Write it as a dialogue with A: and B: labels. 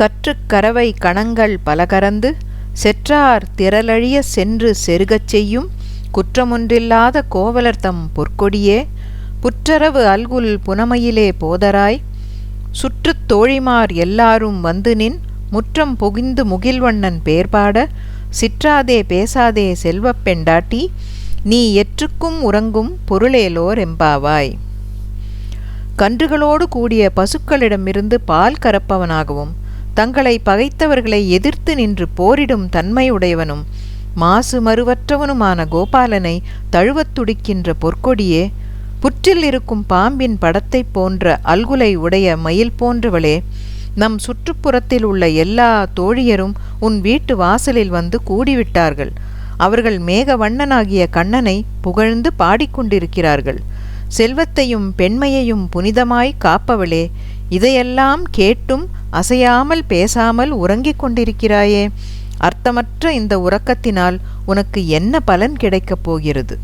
A: கற்றுக் கரவை கணங்கள் பலகரந்து செற்றார் திரளழிய சென்று செருகச் செய்யும் குற்றமொன்றில்லாத கோவலர்தம் பொற்கொடியே புற்றரவு அல்குல் புனமையிலே போதராய் சுற்றுத் தோழிமார் எல்லாரும் வந்து நின் முற்றம் புகிந்து முகில்வண்ணன் பேர்பாட சிற்றாதே பேசாதே செல்வப் பெண்டாட்டி நீ எற்றுக்கும் உறங்கும் பொருளேலோர் எம்பாவாய். கன்றுகளோடு கூடிய பசுக்களிடமிருந்து பால் கறப்பவனாகவும் தங்களை பகைத்தவர்களை எதிர்த்து நின்று போரிடும் தன்மையுடையவனும் மாசு மறுவற்றவனுமான கோபாலனை தழுவத் துடிக்கின்ற பொற்கொடியே புற்றில் இருக்கும் பாம்பின் படத்தைப் போன்ற அல்குலை உடைய மயில் போன்றவளே நம் சுற்றுப்புறத்தில் உள்ள எல்லா தோழியரும் உன் வீட்டு வாசலில் வந்து கூடிவிட்டார்கள். அவர்கள் மேகவண்ணனாகிய கண்ணனை புகழ்ந்து பாடிக்கொண்டிருக்கிறார்கள். செல்வத்தையும் பெண்மையையும் புனிதமாய் காப்பவளே இதையெல்லாம் கேட்டும் அசையாமல் பேசாமல் உறங்கிக் கொண்டிருக்கிறாயே. அர்த்தமற்ற இந்த உறக்கத்தினால் உனக்கு என்ன பலன் கிடைக்கப் போகிறது?